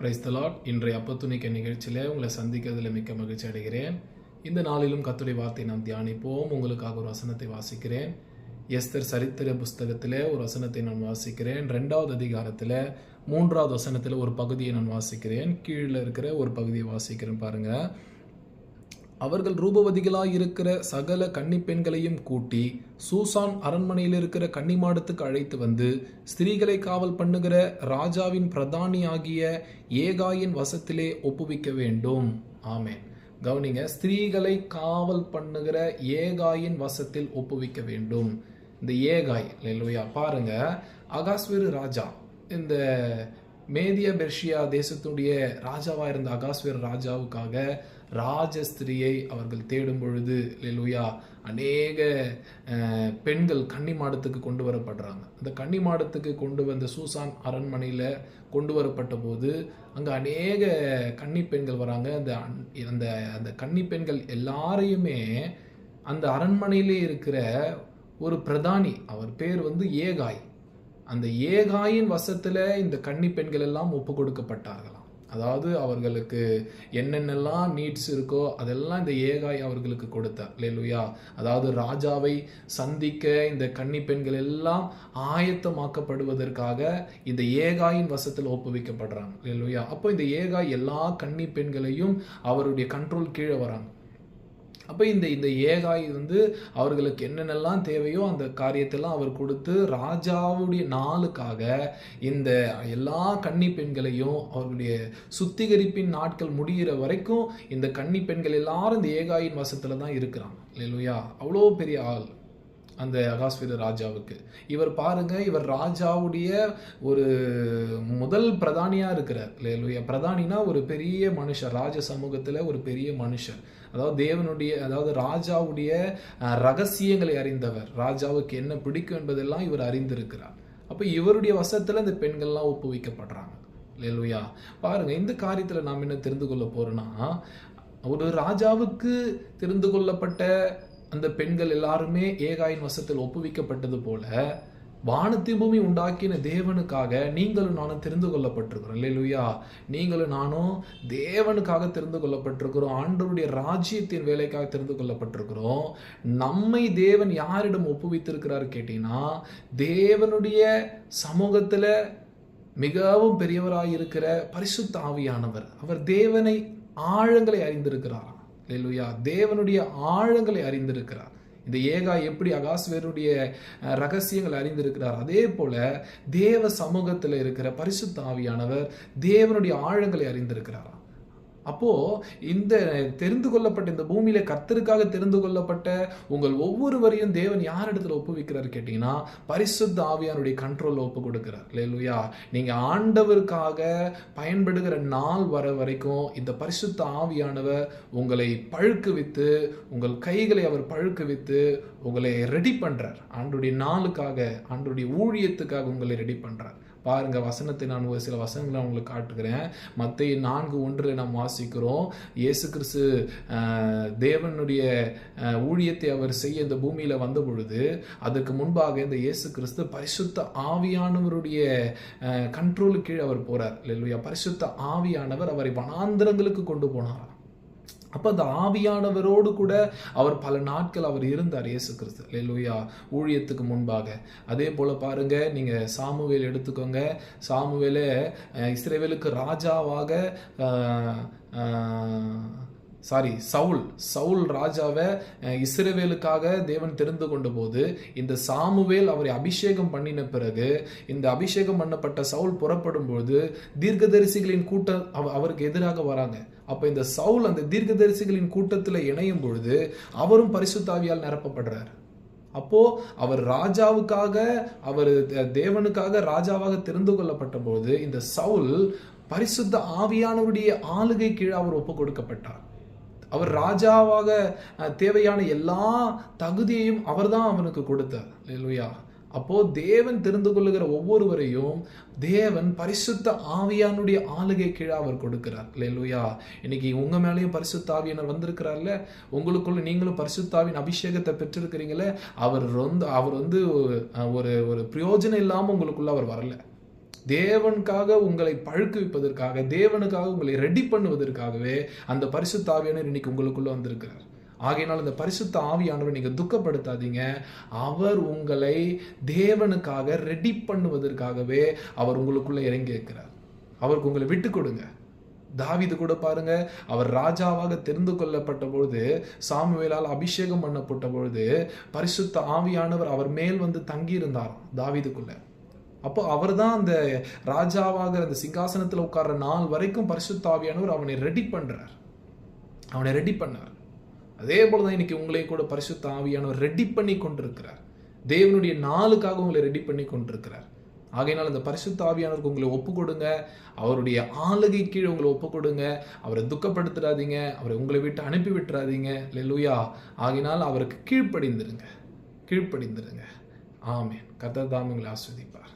Price தலாட் இன்றைய அப்பத்துணிக்க நிகழ்ச்சியில் உங்களை சந்திக்கிறதுல மிக்க மகிழ்ச்சி அடைகிறேன். இந்த நாளிலும் கத்துடைய வார்த்தை நாம் தியானிப்போம். உங்களுக்காக ஒரு வசனத்தை வாசிக்கிறேன். எஸ்தர் சரித்திர புஸ்தகத்தில் ஒரு வசனத்தை நான் வாசிக்கிறேன். ரெண்டாவது அதிகாரத்தில் மூன்றாவது வசனத்தில் ஒரு பகுதியை நான் வாசிக்கிறேன். கீழே இருக்கிற ஒரு பகுதியை வாசிக்கிறேன் பாருங்கள் அவர்கள் ரூபவதிகளாக இருக்கிற சகல கன்னிப்பெண்களையும் கூட்டி சூசான் அரண்மனையில் இருக்கிற கன்னிமாடத்துக்கு அழைத்து வந்து ஸ்திரீகளை காவல் பண்ணுகிற ராஜாவின் பிரதானி ஆகிய ஏகாயின் வசத்திலே ஒப்புவிக்க வேண்டும். ஆமேன். கவனிங்க ஸ்திரீகளை காவல் பண்ணுகிற ஏகாயின் வசத்தில் ஒப்புவிக்க வேண்டும். இந்த ஏகாய் இல்லையா பாருங்க அகாஸ்வேரு ராஜா இந்த மேதிய பெர்ஷியா தேசத்துடைய ராஜாவாக இருந்த அகாஸ்வேர் ராஜாவுக்காக ராஜஸ்திரியை அவர்கள் தேடும் பொழுது லெலுயா அநேக பெண்கள் கன்னி மாடத்துக்கு கொண்டு வரப்படுறாங்க. அந்த கன்னி மாடத்துக்கு கொண்டு வந்த சூசான் அரண்மனையில் கொண்டு வரப்பட்ட போது அங்கே அநேக கன்னி பெண்கள் வராங்க. அந்த அந்த அந்த கன்னி பெண்கள் எல்லாரையுமே அந்த அரண்மனையிலே இருக்கிற ஒரு பிரதானி அவர் பேர் வந்து ஏகாய். அந்த ஏகாயின் வசத்தில் இந்த கன்னி பெண்கள் எல்லாம் ஒப்பு கொடுக்கப்பட்டார்கள். அதாவது அவர்களுக்கு என்னென்னலாம் நீட்ஸ் இருக்கோ அதெல்லாம் இந்த ஏகாய் அவர்களுக்கு கொடுத்தார் லேலுயா அதாவது ராஜாவை சந்திக்க இந்த கன்னி பெண்கள் எல்லாம் ஆயத்தமாக்கப்படுவதற்காக இந்த ஏகாயின் வசத்தில் ஒப்புவிக்கப்படுறாங்க. லேலுயா அப்போ இந்த ஏகாய் எல்லா கன்னி பெண்களையும் அவருடைய கண்ட்ரோல் கீழே வராங்க. அப்போ இந்த இந்த ஏகாய் வந்து அவர்களுக்கு என்னென்னலாம் தேவையோ அந்த காரியத்தெல்லாம் அவர் கொடுத்து ராஜாவுடைய நாளுக்காக இந்த எல்லா கன்னி பெண்களையும் அவர்களுடைய சுத்திகரிப்பின் நாட்கள் முடிகிற வரைக்கும் இந்த கன்னி பெண்கள் எல்லாரும் இந்த ஏகாயின் வசத்தில் தான் இருக்கிறாங்க. இல்லையா அவ்வளோ பெரிய ஆள். அந்த அகாஸ்வீர ராஜாவுக்கு. இவர் பாருங்க இவர் ராஜாவுடைய ஒரு முதல் பிரதானியா இருக்கிறார். இல்லையா பிரதானினா ஒரு பெரிய மனுஷர். ராஜ சமூகத்துல ஒரு பெரிய மனுஷர். அதாவது தேவனுடைய அதாவது ராஜாவுடைய ரகசியங்களை அறிந்தவர். ராஜாவுக்கு என்ன பிடிக்கும் என்பதெல்லாம் இவர் அறிந்திருக்கிறார். அப்ப இவருடைய வசத்துல இந்த பெண்கள்லாம் ஒப்புவிக்கப்படுறாங்க. லேலுயா பாருங்க இந்த காரியத்துல நாம் என்ன தெரிந்து கொள்ள போறோம்னா ஒரு ராஜாவுக்கு தெரிந்து கொள்ளப்பட்ட அந்த பெண்கள் எல்லாருமே ஏகாயின் வசத்தில் ஒப்புவிக்கப்பட்டது போல வானத்தி பூமி உண்டாக்கின தேவனுக்காக நீங்களும் நானும் தெரிந்து கொள்ளப்பட்டிருக்கிறோம். இல்லையா நீங்களும் நானும் தேவனுக்காக தெரிந்து கொள்ளப்பட்டிருக்கிறோம். ஆண்டவருடைய ராஜ்யத்தின் வேலைக்காக தெரிந்து கொள்ளப்பட்டிருக்கிறோம். நம்மை தேவன் யாரிடம் ஒப்புவித்திருக்கிறார் கேட்டீங்கன்னா தேவனுடைய சமூகத்தில் மிகவும் பெரியவராக இருக்கிற பரிசுத்த ஆவியானவர் அவர் தேவனை ஆழங்களை அறிந்திருக்கிறாராம். அல்லேலூயா தேவனுடைய ஆழங்களை அறிந்திருக்கிறார். இந்த ஏகா எப்படி அகாஸ்வேருடைய ரகசியங்களை அறிந்திருக்கிறார். அதே போல தேவ சமூகத்தில் இருக்கிற பரிசுத்த ஆவியானவர் தேவனுடைய ஆழங்களை அறிந்திருக்கிறாராம். அப்போ இந்த தெரிந்து கொள்ளப்பட்ட இந்த பூமியில கத்தருக்காக தெரிந்து கொள்ளப்பட்ட உங்கள் ஒவ்வொருவரையும் தேவன் யாரிடத்துல ஒப்புவிக்கிறார் கேட்டீங்கன்னா பரிசுத்த ஆவியானுடைய கண்ட்ரோல் ஒப்பு கொடுக்கிறார். இல்லையா நீங்க ஆண்டவருக்காக பயன்படுகிற நாள் வர வரைக்கும் இந்த பரிசுத்த ஆவியானவர் உங்களை பழுக்குவித்து உங்கள் கைகளை அவர் பழுக்குவித்து உங்களை ரெடி பண்றார். ஆண்டுடைய நாளுக்காக ஆண்டுடைய ஊழியத்துக்காக உங்களை ரெடி பண்றார். பாருங்க வசனத்தை நான் ஒரு சில வசனங்களை உங்களுக்கு காட்டுகிறேன். மத்திய நான்கு ஒன்றில் நாம் வாசிக்கிறோம். இயேசு கிறிஸ்து தேவனுடைய ஊழியத்தை அவர் செய்ய இந்த பூமியில வந்த பொழுது அதுக்கு முன்பாக இந்த இயேசு கிறிஸ்து பரிசுத்த ஆவியானவருடைய கண்ட்ரோலு கீழே அவர் போறார். இல்லையா பரிசுத்த ஆவியானவர் அவரை வனாந்திரங்களுக்கு கொண்டு போனாராம். அப்போ அந்த ஆவியானவரோடு கூட அவர் பல நாட்கள் அவர் இருந்தார் இயேசு கிறிஸ்து. லெலுயா ஊழியத்துக்கு முன்பாக. அதே போல் பாருங்கள் நீங்கள் சாமுவேல் எடுத்துக்கோங்க. சாமுவேலை இஸ்ரேவேலுக்கு ராஜாவாக சாரி சவுல் சவுல் ராஜாவை இஸ்ரவேலுக்காக தேவன் தெரிந்து கொண்ட போது இந்த சாமுவேல் அவரை அபிஷேகம் பண்ணின பிறகு இந்த அபிஷேகம் பண்ணப்பட்ட சவுல் புறப்படும் பொழுது தீர்க்கதரிசிகளின் கூட்டம் அவ- அவருக்கு எதிராக வராங்க. அப்போ இந்த சவுல் அந்த தீர்க்கதரிசிகளின் கூட்டத்தில் இணையும் பொழுது அவரும் பரிசுத்தாவியால் நிரப்பப்படுறார். அப்போ அவர் ராஜாவுக்காக அவர் தேவனுக்காக ராஜாவாக தெரிந்து கொள்ளப்பட்ட போது இந்த சவுல் பரிசுத்த ஆவியானவருடைய ஆளுகை கீழே அவர் ஒப்பு கொடுக்கப்பட்டார் அவர் ராஜாவாக தேவையான எல்லா தகுதியையும் அவர்தான் அவனுக்கு கொடுத்தார். இல்லையா அப்போ தேவன் தெரிந்து கொள்ளுகிற ஒவ்வொருவரையும் தேவன் பரிசுத்த ஆவியானுடைய ஆளுகை கீழே அவர் கொடுக்கிறார். இல்லையா இன்னைக்கு உங்க மேலேயும் பரிசுத்த ஆவியானவர் வந்திருக்கிறார்ல? உங்களுக்குள்ள நீங்களும் பரிசுத்தாவின் அபிஷேகத்தை பெற்றிருக்கிறீங்களே? அவர் வந்து அவர் வந்து ஒரு ஒரு பிரயோஜனம் இல்லாமல் உங்களுக்குள்ள அவர் வரலை. தேவனுக்காக உங்களை பழுக்குவிப்பதற்காக தேவனுக்காக உங்களை ரெடி பண்ணுவதற்காகவே அந்த பரிசுத்த ஆவியானவர் இன்னைக்கு உங்களுக்குள்ள வந்திருக்கிறார். ஆகையினால் இந்த பரிசுத்த ஆவியானவர் நீங்கள் துக்கப்படுத்தாதீங்க. அவர் உங்களை தேவனுக்காக ரெடி பண்ணுவதற்காகவே அவர் உங்களுக்குள்ளே இறங்கி இருக்கிறார். அவருக்கு உங்களை விட்டு கொடுங்க. தாவிது கூட பாருங்க அவர் ராஜாவாக தெரிந்து கொள்ளப்பட்ட பொழுது சாமுவேலால் அபிஷேகம் பண்ணப்பட்ட பொழுது பரிசுத்த ஆவியானவர் அவர் மேல் வந்து தங்கியிருந்தார் இருந்தார் அப்போ அவர் தான் அந்த ராஜாவாக அந்த சிங்காசனத்தில் உட்கார்ற நாள் வரைக்கும் பரிசுத்தாவியானவர் அவனை ரெடி பண்ணுறார் அவனை ரெடி பண்ணார். அதே போல தான் இன்னைக்கு உங்களை கூட பரிசுத்த ஆவியானவர் ரெடி பண்ணி கொண்டிருக்கிறார். தேவனுடைய நாளுக்காக உங்களை ரெடி பண்ணி கொண்டிருக்கிறார். ஆகையினால் அந்த பரிசுத்த ஆவியானவருக்கு உங்களை ஒப்பு கொடுங்க. அவருடைய ஆளுகை கீழே உங்களை ஒப்பு கொடுங்க. அவரை துக்கப்படுத்துறாதீங்க அவரை உங்களை விட்டு அனுப்பி விட்டுறாதீங்க. லெலுயா ஆகையினால் அவருக்கு கீழ்ப்படிந்துருங்க. கீழ்ப்படிந்துருங்க. ஆமையன் கதர் தான் உங்களை ஆஸ்வதிப்பார்.